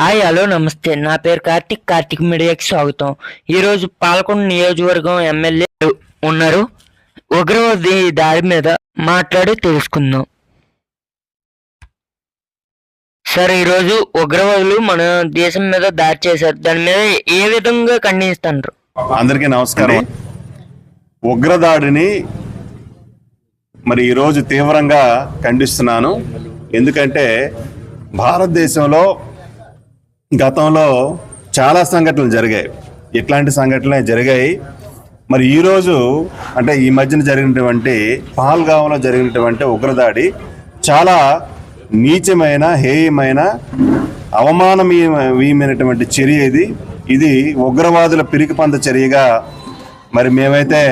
Hi hello నమస్తే. నా పేరు కార్తిక్. కార్తిక్ మీడియాకి స్వాగతం. ఈరోజు పాలకొండ నియోజకవర్గం ఎమ్మెల్యే ఉన్నారు. ఉగ్రవాది దాడి మీద మాట్లాడి తెలుసుకుందాం. సార్ ఈరోజు ఉగ్రవాదులు మన దేశం మీద దాడి చేశారు. దాని మీద ఏ విధంగా ఖండిస్తున్నారు అందరికీ నమస్కారం. ఉగ్రదాడిని మరి ఈరోజు తీవ్రంగా ఖండిస్తున్నాను. ఎందుకంటే భారతదేశంలో గతంలో చాలా సంఘటనలు జరిగాయి. ఇట్లాంటి సంఘటనలే జరిగాయి? మరి ఈరోజు అంటే ఈ మధ్యన జరిగినటువంటి పహల్గాంలో జరిగినటువంటి ఉగ్రదాడి చాలా నీచమైన హేయమైన అవమానమీయమైనటువంటి చర్య ఇది. ఇది ఉగ్రవాదుల పిరికిపంద చర్యగా మరి మేమైతే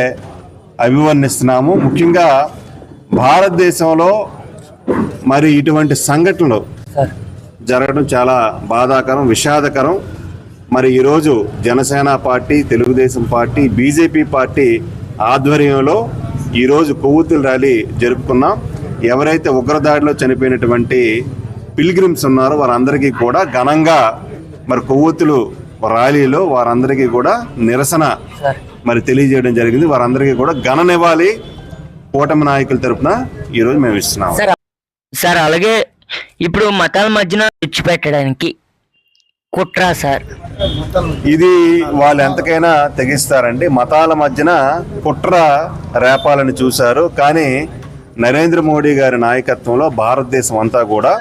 అభివర్ణిస్తున్నాము. ముఖ్యంగా భారతదేశంలో మరి ఇటువంటి సంఘటనలు జరగడం చాలా బాధాకరం విషాదకరం. మరి ఈరోజు Janasena party Telugudesam party BJP party ఆధ్వర్యంలో ఈరోజు కొవ్వొత్తుల ర్యాలీ జరుపుకున్నాం. ఎవరైతే ఉగ్రదాడిలో చనిపోయినటువంటి పిల్గ్రిమ్స్ ఉన్నారో వారందరికీ కూడా ఘనంగా మరి కొవ్వొత్తులు ర్యాలీలో వారందరికీ కూడా నిరసన మరి తెలియజేయడం జరిగింది. వారందరికీ కూడా ఘననివ్వాలి కూటమి నాయకుల తరపున ఈరోజు మేము ఇస్తున్నాం. సార్ అలాగే ఇప్పుడు మతాల మధ్యన విడిచిపెట్టడానికి కుట్ర సార్. ఇది వాళ్ళు ఎంతకైనా తెగిస్తారండి. మతాల మధ్యన కుట్ర రేపాలని చూశారు. కానీ నరేంద్ర మోడీ గారి నాయకత్వంలో భారతదేశం అంతా కూడా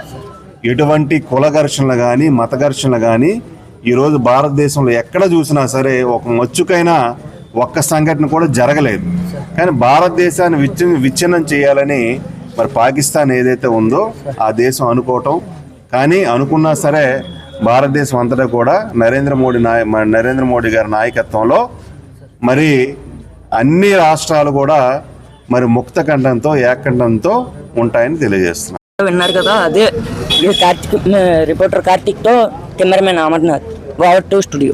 ఎటువంటి కుల ఘర్షణలు కానీ మత ఘర్షణలు కానీ ఈరోజు భారతదేశంలో ఎక్కడ చూసినా సరే ఒక మచ్చుకైనా ఒక్క సంఘటన కూడా జరగలేదు. కానీ భారతదేశాన్ని విచ్ఛిన్నం చేయాలని మరి పాకిస్తాన్ ఏదైతే ఉందో ఆ దేశం అనుకోవటం. కానీ అనుకున్నా సరే భారతదేశం అంతటా కూడా నరేంద్ర మోడీ నాయ మన నరేంద్ర మోడీ గారి నాయకత్వంలో మరి అన్ని రాష్ట్రాలు కూడా మరి ముక్త ఖండంతో ఏకంఠంతో ఉంటాయని తెలియజేస్తున్నాను విన్నారు కదా అదే Karthik reporter కార్తిక్తో cameraman Amarnath over to studio.